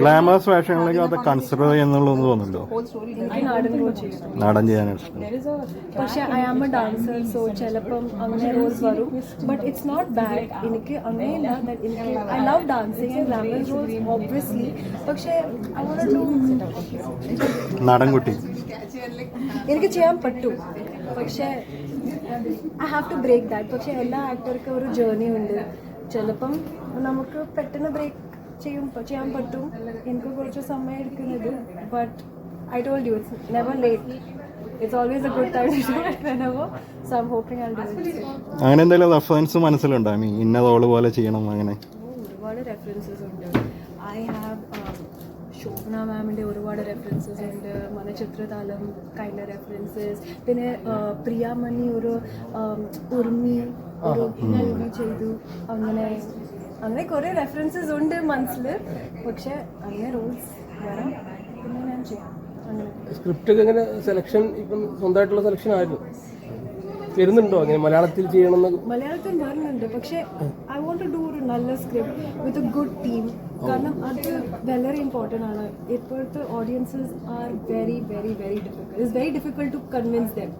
Glamorous വേഷങ്ങളിലേക്ക് അത് consider ചെയ്യുന്നുള്ളൂ തോന്നുന്നുണ്ടോ? നാടൻ ചെയ്യാനായിട്ട് പക്ഷെ I am a dancer so ചിലപ്പം അങ്ങനെ റോൾസ് വരും. ബട്ട് ഇറ്റ്സ് നോട്ട് ബാഡ് എനിക്ക് അങ്ങനെയില്ല. എനിക്ക് I love dancing and glamorous roles obviously പക്ഷേ നാടൻ കുട്ടി എനിക്ക് ചെയ്യാൻ പറ്റും. പക്ഷേ I have to break that പക്ഷേ എല്ലാ ആക്ടർക്കും ഒരു ജേർണി ഉണ്ട്. ചിലപ്പം നമുക്ക് പെട്ടെന്ന് ബ്രേക്ക് ചെയ്യും ചെയ്യാൻ പറ്റും. എനിക്ക് കുറച്ച് സമയം എടുക്കുന്നത്. But I told you it's never late it's always a good time to do it whenever so I'm hoping I do it അങ്ങനെ എന്തെങ്കിലും റെഫറൻസ് മനസ്സിലുണ്ടോ? ഐ മീൻ ഇന്ന റോൾ പോലെ ചെയ്യണം അങ്ങനെ. ഒരുപാട് റെഫറൻസസ് ഉണ്ട്. ഐ ഹാവ് ശോഭന മാമിന്റെ ഒരുപാട് റെഫറൻസസ് ഉണ്ട്. മനചിത്രതാലം കൈൻഡ് റെഫറൻസസ് പിന്നെ പ്രിയാമണി ഒരു ഉർമി ഒരു ചെയ്തു. അങ്ങനെ അങ്ങനെ കുറേ റെഫറൻസസ് ഉണ്ട് മനസ്സിൽ. പക്ഷെ അങ്ങനെ റൂൾസ് വരാം പിന്നെ ഞാൻ ചെയ്യാം. സ്ക്രിപ്റ്റ് ഒക്കെ എങ്ങനെ സെലക്ഷൻ ഇപ്പം സ്വന്തമായിട്ടുള്ള സെലക്ഷൻ ആയിരുന്നു. വരുന്നുണ്ടോ? അങ്ങനെ മലയാളത്തിൽ ചെയ്യണമെന്ന്? മലയാളത്തിൽ വരുന്നുണ്ട്. പക്ഷേ ഐ വോണ്ട് ടു ഡു ഒരു നല്ല script with a good team കാരണം അത് വളരെ ഇമ്പോർട്ടന്റ് ആണ്. ഇപ്പോഴത്തെ audiences are very very very difficult it's very difficult to convince them